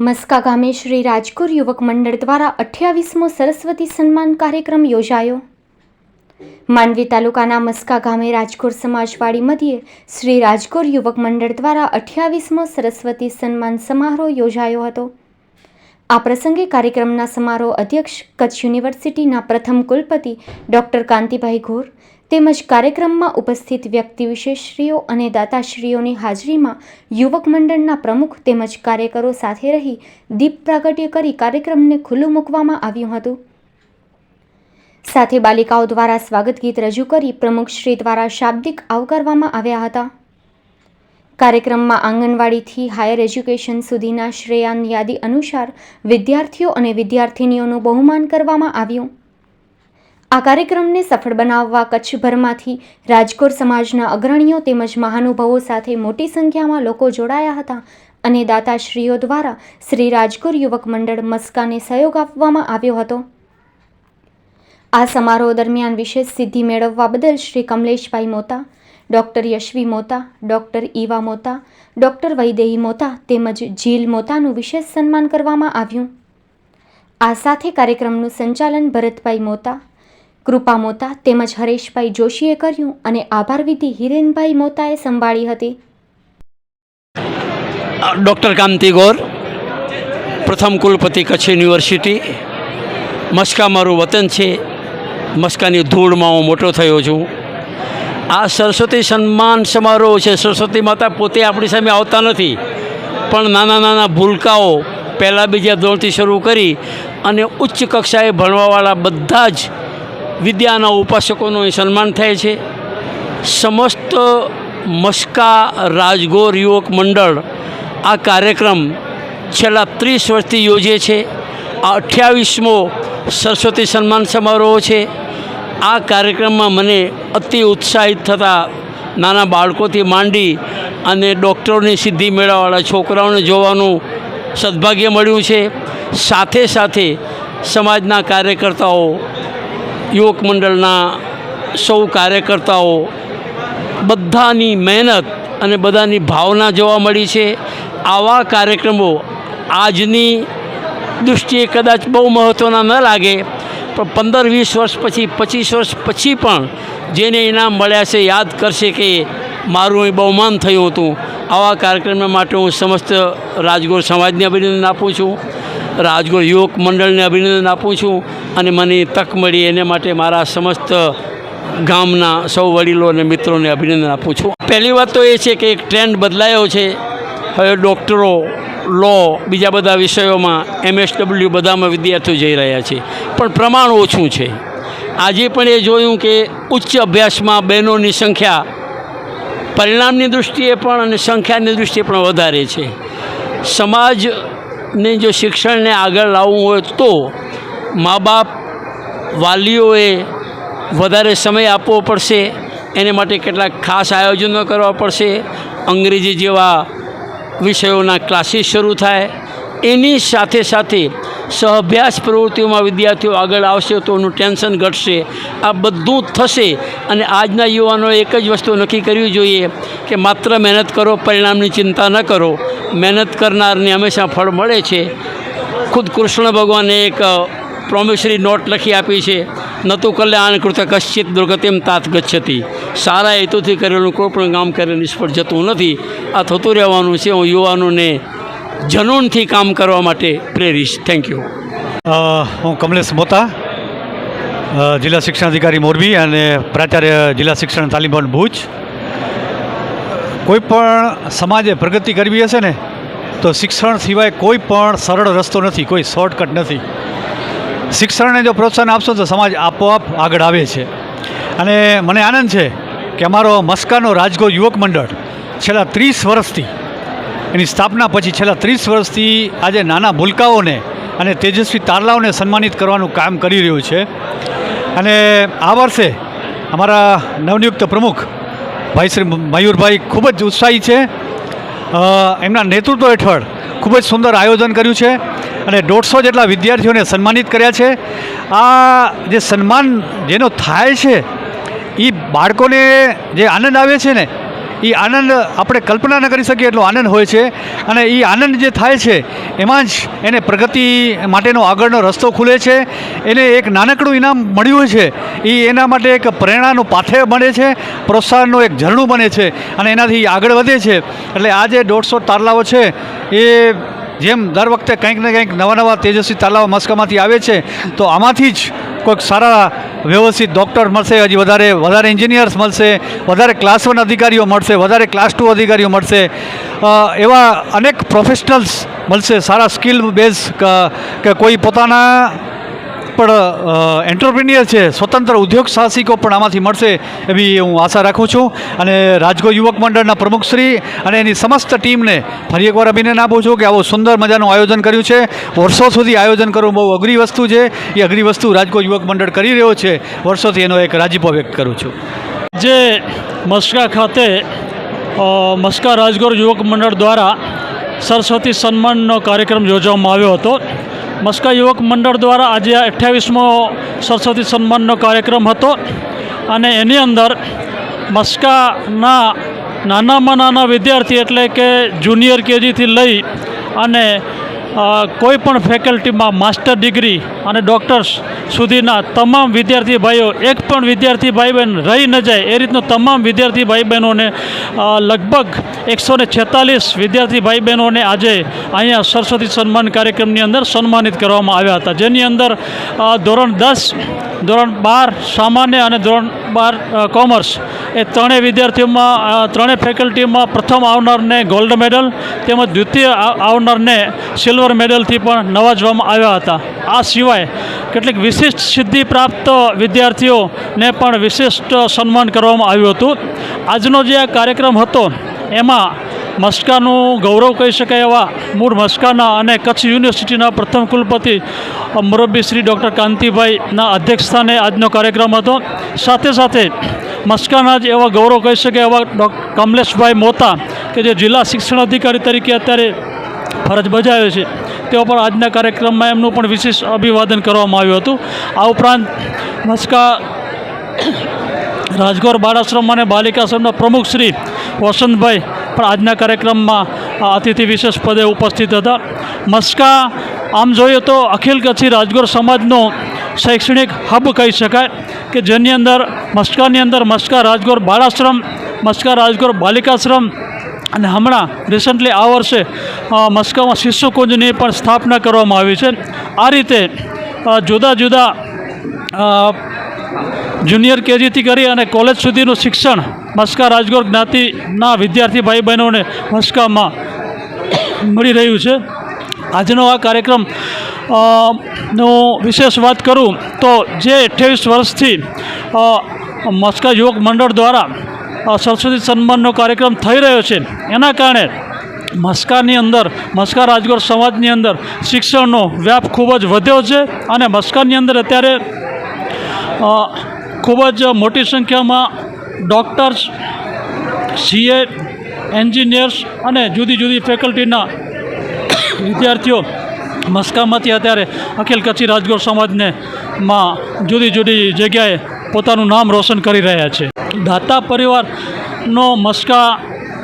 મસ્કા ગામે શ્રી રાજકોર યુવક મંડળ દ્વારા અઠ્યાવીસમો સરસ્વતી સન્માન કાર્યક્રમ યોજાયો. માંડવી તાલુકાના મસ્કા ગામે રાજકોર સમાજવાડી મધ્યે શ્રી રાજકોર યુવક મંડળ દ્વારા અઠ્યાવીસમો સરસ્વતી સન્માન સમારોહ યોજાયો હતો. આ પ્રસંગે કાર્યક્રમના સમારોહ અધ્યક્ષ કચ્છ યુનિવર્સિટીના પ્રથમ કુલપતિ ડૉક્ટર કાંતિભાઈ ઘોર તેમજ કાર્યક્રમમાં ઉપસ્થિત વ્યક્તિ વિશેષશ્રીઓ અને દાતાશ્રીઓની હાજરીમાં યુવક મંડળના પ્રમુખ તેમજ કાર્યકરો સાથે રહી દીપ પ્રાગટ્ય કરી કાર્યક્રમને ખુલ્લું મૂકવામાં આવ્યું હતું. સાથે બાલિકાઓ દ્વારા સ્વાગત ગીત રજૂ કરી પ્રમુખશ્રી દ્વારા શાબ્દિક આવકારવામાં આવ્યા હતા. કાર્યક્રમમાં આંગણવાડીથી હાયર એજ્યુકેશન સુધીના શ્રેયાન યાદી અનુસાર વિદ્યાર્થીઓ અને વિદ્યાર્થિનીઓનું બહુમાન કરવામાં આવ્યું. આ કાર્યક્રમને સફળ બનાવવા કચ્છભરમાંથી રાજકોટ સમાજના અગ્રણીઓ તેમજ મહાનુભાવો સાથે મોટી સંખ્યામાં લોકો જોડાયા હતા અને દાતાશ્રીઓ દ્વારા શ્રી રાજકોર યુવક મંડળ મસ્કાને સહયોગ આપવામાં આવ્યો હતો. આ સમારોહ દરમિયાન વિશેષ સિદ્ધિ મેળવવા બદલ Shri Kamleshbhai Mota, doctor Yashvi Mota, doctor Eva Mota, doctor Vaidehi Mota તેમજ જીલ મોતાનું વિશેષ સન્માન કરવામાં આવ્યું. આ સાથે કાર્યક્રમનું સંચાલન ભરતભાઈ મોતા કૃપા મોતા તેમજ હરેશભાઈ જોશીએ કર્યું અને આભાર વિધિ હિરેનભાઈ મોતાએ સંભાળી હતી. ડૉક્ટર કાંતિ ગોર, પ્રથમ કુલપતિ કચ્છ યુનિવર્સિટી. મસ્કા મારું વતન છે. મસ્કાની ધૂળમાં હું મોટો થયો છું. આ સરસ્વતી સન્માન સમારોહ છે. સરસ્વતી માતા પોતે આપણી સામે આવતા નથી. પણ નાના નાના ભૂલકાઓ પહેલાં બીજા ધોરણથી શરૂ કરી અને ઉચ્ચ કક્ષાએ ભણવાવાળા બધા જ વિદ્યાના ઉપાસકોનું સન્માન થાય છે. સમસ્ત મસ્કા રાજગોર યુવક મંડળ આ કાર્યક્રમ છેલ્લા ત્રીસ વર્ષથી યોજે છે. આ અઠ્યાવીસમો સરસ્વતી સન્માન સમારોહ છે. આ કાર્યક્રમમાં મને અતિ ઉત્સાહિત થતા નાના બાળકોથી માંડી અને ડૉક્ટરોની સિદ્ધિ મેળવવાળા છોકરાઓને જોવાનું સદભાગ્ય મળ્યું છે. સાથે સાથે સમાજના કાર્યકર્તાઓ યુવક મંડળના સૌ કાર્યકર્તાઓ બધાની મહેનત અને બધાની ભાવના જોવા મળી છે. આવા કાર્યક્રમો આજની દૃષ્ટિએ કદાચ બહુ મહત્ત્વના ન લાગે, પણ પંદર વીસ વર્ષ પછી, પચીસ વર્ષ પછી પણ જેને ઇનામ મળ્યા છે, યાદ કરશે કે મારું અહીં બહુમાન થયું હતું. આવા કાર્યક્રમ માટે હું સમસ્ત રાજગોર સમાજને અભિનંદન આપું છું. રાજગોર યુવક મંડળને અભિનંદન આપું છું અને મને તક મળી એને માટે મારા સમસ્ત ગામના સૌ વડીલો અને મિત્રોને અભિનંદન આપું છું. પહેલી વાત તો એ છે કે એક ટ્રેન્ડ બદલાયો છે. હવે ડૉક્ટરો, લો, બીજા બધા વિષયોમાં એમએસડબલ્યુ બધામાં વિદ્યાર્થીઓ જઈ રહ્યા છે. પણ પ્રમાણ ઓછું છે. આજે પણ એ જોયું કે ઉચ્ચ અભ્યાસમાં બહેનોની સંખ્યા પરિણામની દૃષ્ટિએ પણ અને સંખ્યાની દૃષ્ટિએ પણ વધારે છે. સમાજને જો શિક્ષણને આગળ લાવવું હોય તો મા બાપ વાલીઓએ વધારે સમય આપવો પડશે. એને માટે કેટલાક ખાસ આયોજનો કરવા પડશે. અંગ્રેજી જેવા વિષયોના ક્લાસીસ શરૂ થાય. એની સાથે સાથે સહઅભ્યાસ પ્રવૃત્તિઓમાં વિદ્યાર્થીઓ આગળ આવશે તો એનું ટેન્શન ઘટશે. આ બધું થશે અને આજના યુવાનોએ એક જ વસ્તુ નક્કી કરવી જોઈએ કે માત્ર મહેનત કરો, પરિણામની ચિંતા ન કરો. મહેનત કરનારને હંમેશા ફળ મળે છે. ખુદ કૃષ્ણ ભગવાને એક પ્રોમિસરી નોટ લખી આપી છે, નતું કલ્યાણ કૃત કશ્ચિત દુર્ગતિમ તાત ગચ્છતી. સારા હેતુથી કરેલું કોઈ પણ કામ કરે નિષ્ફળ જતું નથી. આ થતું રહેવાનું છે. હું યુવાનોને જનૂનથી કામ કરવા માટે પ્રેરીશ થેન્ક યુ હું કમલેશ મોતા જિલ્લા શિક્ષણાધિકારી મોરબી અને પ્રાચાર્ય જિલ્લા શિક્ષણ તાલીમ ભવન ભુજ. કોઈ પણ સમાજે પ્રગતિ કરવી હશે ને, તો શિક્ષણ સિવાય કોઈ પણ સરળ રસ્તો નથી, કોઈ શોર્ટકટ નથી. શિક્ષણને જો પ્રોત્સાહન આપશો તો સમાજ આપોઆપ આગળ આવે છે. અને મને આનંદ છે કે અમારો મસ્કાનો રાજગોર યુવક મંડળ છેલ્લા ત્રીસ વર્ષથી એની સ્થાપના પછી છેલ્લા ત્રીસ વર્ષથી આજે નાના ભૂલકાઓને અને તેજસ્વી તારલાઓને સન્માનિત કરવાનું કામ કરી રહ્યું છે. અને આ વર્ષે અમારા નવનિયુક્ત પ્રમુખ ભાઈ શ્રી મયુરભાઈ ખૂબ જ ઉત્સાહી છે. એમના નેતૃત્વ હેઠળ ખૂબ જ સુંદર આયોજન કર્યું છે અને દોઢસો જેટલા વિદ્યાર્થીઓને સન્માનિત કર્યા છે. આ જે સન્માન જેનો થાય છે એ બાળકોને જે આનંદ આવે છે ને એ આનંદ આપણે કલ્પના ન કરી શકીએ એટલો આનંદ હોય છે. અને એ આનંદ જે થાય છે, એમાં જ એને પ્રગતિ માટેનો આગળનો રસ્તો ખુલે છે. એને એક નાનકડું ઇનામ મળ્યું છે એ એના માટે એક પ્રેરણાનું પાથે બને છે, પ્રોત્સાહનનું એક ઝરણું બને છે અને એનાથી આગળ વધે છે. એટલે આ જે દોઢસો તારલાઓ છે, એ જેમ દર વખતે કંઈક ને કંઈક નવા નવા તેજસ્વી તાલાઓ મસ્કામાંથી આવે છે, તો આમાંથી જ કોઈક સારા વ્યવસ્થિત ડૉક્ટર મળશે, હજી વધારે વધારે એન્જિનિયર્સ મળશે, વધારે ક્લાસ વન અધિકારીઓ મળશે, વધારે ક્લાસ ટુ અધિકારીઓ મળશે. એવા અનેક પ્રોફેશનલ્સ મળશે, સારા સ્કિલ બેઝ કે કોઈ પોતાના પણ એન્ટરપ્રિન્યર છે, સ્વતંત્ર ઉદ્યોગ સાહસિકો પણ આમાંથી મળશે એવી હું આશા રાખું છું. અને રાજકોટ યુવક મંડળના પ્રમુખશ્રી અને એની સમસ્ત ટીમને ફરી એકવાર અભિનંદન આપું છું કે આવો સુંદર મજાનું આયોજન કર્યું છે. વર્ષો સુધી આયોજન કરવું બહુ અઘરી વસ્તુ છે. એ અઘરી વસ્તુ રાજકોટ યુવક મંડળ કરી રહ્યો છે. વર્ષોથી એનો એક રાજીપો વ્યક્ત કરું છું. જે મસ્કા ખાતે મસ્કા રાજગોર યુવક મંડળ દ્વારા સરસ્વતી સન્માનનો કાર્યક્રમ યોજવામાં આવ્યો હતો. મસ્કા યુવક મંડળ દ્વારા આજે અઠ્યાવીસમો સરસ્વતી સન્માનનો કાર્યક્રમ હતો અને એની અંદર મસ્કાના નાનામાં નાના વિદ્યાર્થી એટલે કે જુનિયર કેજીથી લઈ અને કોઈ પણ ફેકલ્ટીમાં માસ્ટર ડિગ્રી અને ડૉક્ટર્સ સુધીના તમામ વિદ્યાર્થી ભાઈઓ, એક પણ વિદ્યાર્થી ભાઈ બહેન રહી ન જાય એ રીતનું તમામ વિદ્યાર્થી ભાઈ બહેનોને લગભગ એકસો ને છેતાલીસ વિદ્યાર્થી ભાઈ બહેનોને આજે અહીંયા સરસ્વતી સન્માન કાર્યક્રમની અંદર સન્માનિત કરવામાં આવ્યા હતા. જેની અંદર ધોરણ દસ ધોરણ બાર સામાન્ય અને ધોરણ બાર કોમર્સ. એ ત્રણેય વિદ્યાર્થીઓમાં ત્રણેય ફેકલ્ટીમાં પ્રથમ આવનારને ગોલ્ડ મેડલ, તેમજ દ્વિતીય આવનારને સિલ્વર મેડલથી પણ નવાજવામાં આવ્યા હતા. આ સિવાય કેટલીક વિશિષ્ટ સિદ્ધિ પ્રાપ્ત વિદ્યાર્થીઓને પણ વિશિષ્ટ સન્માન કરવામાં આવ્યું હતું. આજનો જે આ કાર્યક્રમ હતો, એમાં મસ્કાનું ગૌરવ કહી શકાય એવા મૂળ મસ્કાના અને કચ્છ યુનિવર્સિટીના પ્રથમ કુલપતિ મુરબ્બી શ્રી ડૉક્ટર કાંતિભાઈના અધ્યક્ષસ્થાને આજનો કાર્યક્રમ હતો. સાથે સાથે મસ્કાના જ એવા ગૌરવ કહી શકાય એવા ડૉક્ટર કમલેશભાઈ મોતા કે જે જિલ્લા શિક્ષણ અધિકારી તરીકે અત્યારે ફરજ બજાવે છે, તેઓ પણ આજના કાર્યક્રમમાં એમનું પણ વિશેષ અભિવાદન કરવામાં આવ્યું હતું. આ ઉપરાંત મસ્કા રાજગોર બાળાશ્રમ અને બાલિકાશ્રમના પ્રમુખ શ્રી વસંતભાઈ પણ આજના કાર્યક્રમમાં અતિથિ વિશેષ પદે ઉપસ્થિત હતા. મસ્કા, આમ જોઈએ તો અખિલ કચ્છી રાજગોર સમાજનો શૈક્ષણિક હબ કહી શકાય કે જેની અંદર મસ્કાની અંદર મસ્કા રાજગોર બાળાશ્રમ, મસ્કા રાજગોર બાલિકાશ્રમ અને હમણાં રિસન્ટલી આ વર્ષે મસ્કામાં શિશુકુંજની પણ સ્થાપના કરવામાં આવી છે. આ રીતે જુદા જુદા જુનિયર કેજીથી કરી અને કોલેજ સુધીનું શિક્ષણ મસ્કા રાજગોર જ્ઞાતિના વિદ્યાર્થી ભાઈ બહેનોને મસ્કામાં મળી રહ્યું છે. આજનો આ કાર્યક્રમનું વિશેષ વાત કરું તો જે અઠ્યાવીસ વર્ષથી મસ્કા યુવક મંડળ દ્વારા સરસ્વતી સન્માનનો કાર્યક્રમ થઈ રહ્યો છે. એના કારણે મસ્કાની અંદર, મસ્કા રાજગોર સમાજની અંદર શિક્ષણનો વ્યાપ ખૂબ જ વધ્યો છે અને મસ્કાની અંદર અત્યારે ખૂબ જ મોટી સંખ્યામાં ડૉક્ટર્સ, સીએ, એન્જિનિયર્સ અને જુદી જુદી ફેકલ્ટીના વિદ્યાર્થીઓ મસ્કામાંથી અત્યારે અખિલ કચ્છી રાજગોર સમાજને માં જુદી જુદી જગ્યાએ પોતાનું નામ રોશન કરી રહ્યા છે. દાતા પરિવારનો મસ્કા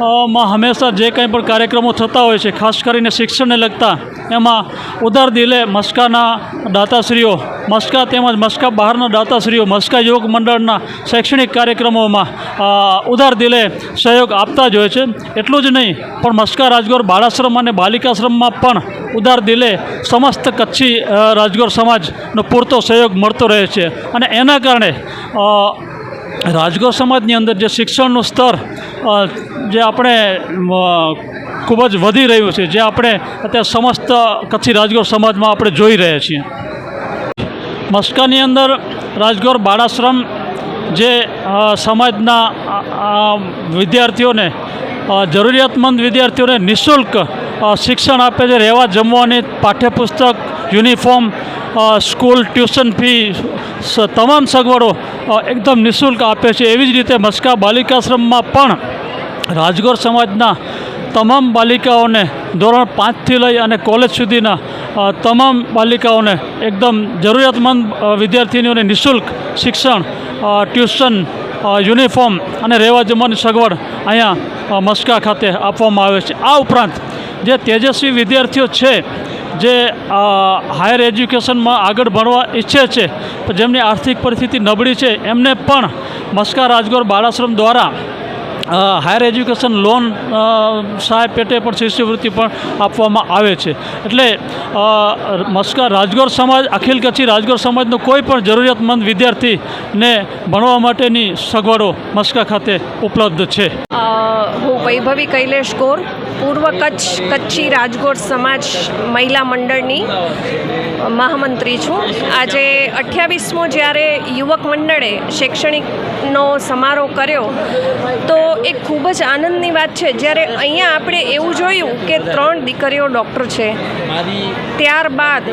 માં હંમેશા જે કંઈ પણ કાર્યક્રમો થતા હોય છે, ખાસ કરીને શિક્ષણને લગતા, એમાં ઉદાર દિલે મસ્કાના દાતાશ્રીઓ, મસ્કા તેમજ મસ્કા બહારના દાતાશ્રીઓ, મસ્કા યોગ મંડળના શૈક્ષણિક કાર્યક્રમોમાં ઉદાર દિલે સહયોગ આપતા જ હોય છે. એટલું જ નહીં, પણ મસ્કા રાજગોર બાળાશ્રમ અને બાલિકાશ્રમમાં પણ ઉદાર દિલે સમસ્ત કચ્છી રાજગોર સમાજનો પૂરતો સહયોગ મળતો રહે છે. અને એના કારણે રાજગોર સમાજની અંદર જે શિક્ષણનું સ્તર જે આપણે ખૂબ જ વધી રહ્યું છે, જે આપણે અત્યારે સમસ્ત કચ્છી રાજગોર સમાજમાં આપણે જોઈ રહ્યા છીએ. મસ્કાની અંદર રાજગોર બાળાશ્રમ જે સમાજના વિદ્યાર્થીઓને જરૂરિયાતમંદ વિદ્યાર્થીઓને નિઃશુલ્ક શિક્ષણ આપે છે, રહેવા જમવાની, પાઠ્યપુસ્તક, યુનિફોર્મ સ્કૂલ, ટ્યુશન ફી તમામ સગવડો એકદમ નિઃશુલ્ક આપે છે. એવી જ રીતે મસ્કા બાલિકાશ્રમમાં પણ રાજગોર સમાજના તમામ બાલિકાઓને ધોરણ પાંચથી લઈ અને કોલેજ સુધીના તમામ બાલિકાઓને એકદમ જરૂરિયાતમંદ વિદ્યાર્થીનીઓને નિઃશુલ્ક શિક્ષણ ટ્યુશન યુનિફોર્મ અને રહેવા જમવાની સગવડ અહીંયા મસ્કા ખાતે આપવામાં આવે છે. આ ઉપરાંત જે તેજસ્વી વિદ્યાર્થીઓ છે, જે હાયર એજ્યુકેશનમાં આગળ ભણવા ઈચ્છે છે, જેમની આર્થિક પરિસ્થિતિ નબળી છે, એમને પણ મસ્કા રાજગોર બાળાશ્રમ દ્વારા હાયર એજ્યુકેશન લોન સાહેબ પેટે પણ શિષ્યવૃત્તિ પણ આપવામાં આવે છે. એટલે મસ્કા રાજગોર સમાજ, અખિલ કચ્છી રાજગોર સમાજનો કોઈ પણ જરૂરિયાતમંદ વિદ્યાર્થીને ભણવા માટેની સગવડો મસ્કા ખાતે ઉપલબ્ધ છે. હું વૈભવી કૈલેશ ગોર, પૂર્વ કચ્છ, કચ્છી રાજગોર સમાજ મહિલા મંડળની મહામંત્રી છું. આજે અઠ્યાવીસમો જ્યારે યુવક મંડળે શૈક્ષણિકનો સમારોહ કર્યો, તો એ ખૂબ જ આનંદની વાત છે. જ્યારે અહીંયા આપણે એવું જોયું કે ત્રણ દીકરીઓ ડૉક્ટર છે, ત્યારબાદ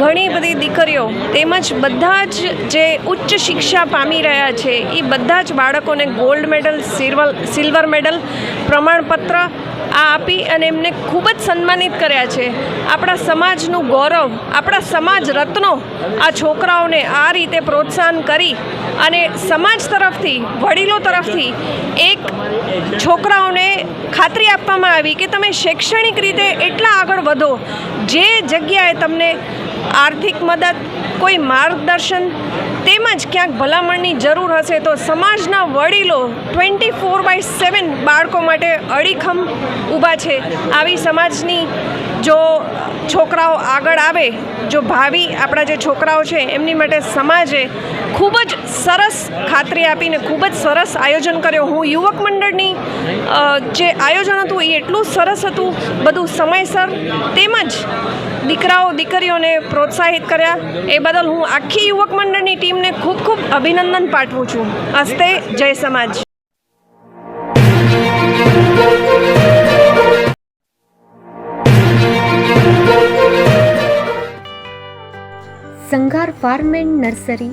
ઘણી બધી દીકરીઓ, તેમજ બધા જ જે ઉચ્ચ શિક્ષા પામી રહ્યા છે, એ બધા જ બાળકોને gold medal silver silver medal, પ્રમાણપત્ર આ આપી અને એમને ખૂબ જ સન્માનિત કર્યા છે. આપણા સમાજનું ગૌરવ, આપણા સમાજ રત્નો આ છોકરાઓને આ રીતે પ્રોત્સાહન કરી અને સમાજ તરફથી, વડીલો તરફથી એક છોકરાઓને ખાતરી આપવામાં આવી કે તમે શૈક્ષણિક રીતે એટલા આગળ વધો. જે જગ્યાએ તમને આર્થિક મદદ, કોઈ માર્ગદર્શન તેમજ ક્યાંક ભલામણની જરૂર હશે તો સમાજના વડીલો ટ્વેન્ટી ફોર બાય સેવન બાળકો માટે અડીખમ ઊભા છે. આવી સમાજની જો છોકરાઓ આગળ આવે, જો ભાવિ આપણા જે છોકરાઓ છે, એમની માટે સમાજે ખૂબ જ સરસ ખાતરી આપીને ખૂબ જ સરસ આયોજન કર્યો. હું યુવક મંડળની જે આયોજન હતું એ એટલું સરસ હતું. બધું સમયસર તેમજ દીકરાઓ, દીકરીઓને પ્રોત્સાહિત કર્યા. એ બદલ હું આખી યુવક મંડળની ટીમને ખૂબ ખૂબ અભિનંદન પાઠવું છું. હસ્તે જય સમાજ. Sanghar farm and nursery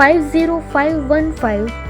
50515